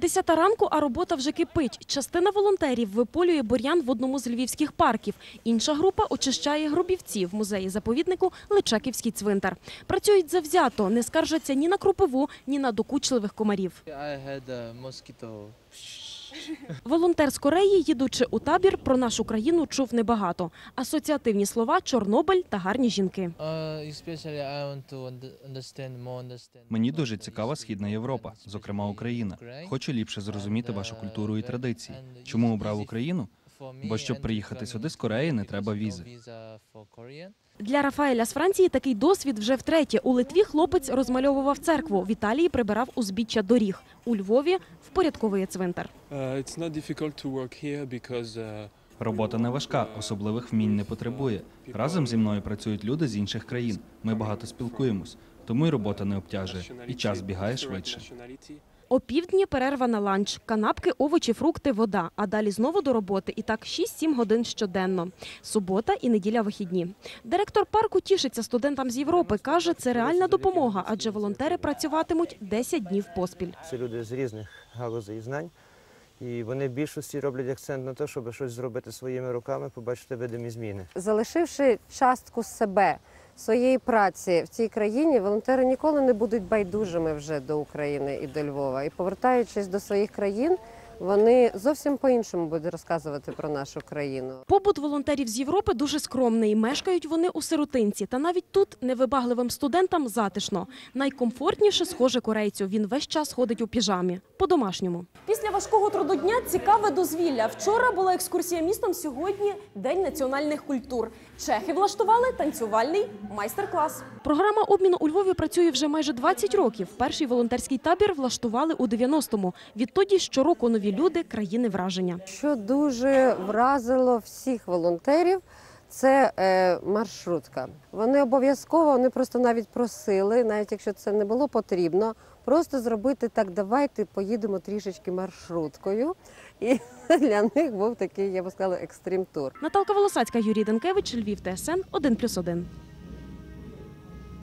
Десята ранку, а робота вже кипить. Частина волонтерів виполює бур'ян в одному з львівських парків. Інша група очищає грубівці в музеї заповіднику Личаківський цвинтар. Працюють завзято, не скаржаться ні на кропиву, ні на докучливих комарів. I had a mosquito. Волонтер з Кореї, їдучи у табір, про нашу країну чув небагато. Асоціативні слова Чорнобиль та гарні жінки. Uh. Мені дуже цікава східна Європа, зокрема Україна. Хочу ліпше зрозуміти вашу культуру і традиції. Чому обрав Україну? Бо щоб приїхати сюди з Кореї, не треба візи. Для Рафаеля з Франції такий досвід вже втретє. У Литві хлопець розмальовував церкву, в Італії прибирав узбіччя доріг. У Львові впорядковує цвинтар. Uh, uh, Робота не важка, особливих вмінь не потребує. Разом зі мною працюють люди з інших країн. Ми багато спілкуємось, тому і робота не обтяжує, і час бігає швидше. Опівдні перерва на ланч, канапки, овочі, фрукти, вода. А далі знову до роботи. І так 6-7 годин щоденно. Субота і неділя вихідні. Директор парку тішиться студентам з Європи. Каже, це реальна допомога, адже волонтери працюватимуть 10 днів поспіль. Це люди з різних галузей знань. І вони в більшості роблять акцент на те, щоб щось зробити своїми руками, побачити видимі зміни. залишивши частку себе, своєї праці в цій країні, волонтери ніколи не будуть байдужими вже до України і до Львова. І повертаючись до своїх країн, вони зовсім по-іншому будуть розказувати про нашу країну. Побут волонтерів з Європи дуже скромний. Мешкають вони у сиротинці. Та навіть тут невибагливим студентам затишно. Найкомфортніше схоже корейцю. Він весь час ходить у піжамі. По-домашньому. Після важкого трудодня цікаве дозвілля. Вчора була екскурсія містом, сьогодні День національних культур. Чехи влаштували танцювальний майстер-клас. Програма обміну у Львові працює вже майже 20 років. Перший волонтерський табір влаштували у 90-му. Відтоді щороку нові люди, країни враження. Що дуже вразило всіх волонтерів. Це е, маршрутка. Вони обов'язково, вони просто навіть просили, навіть якщо це не було потрібно, просто зробити так, давайте поїдемо трішечки маршруткою. І для них був такий, я би сказала, екстрим тур. Наталка Волосацька, Юрій Данкевич, Львів, ТСН 1+,1.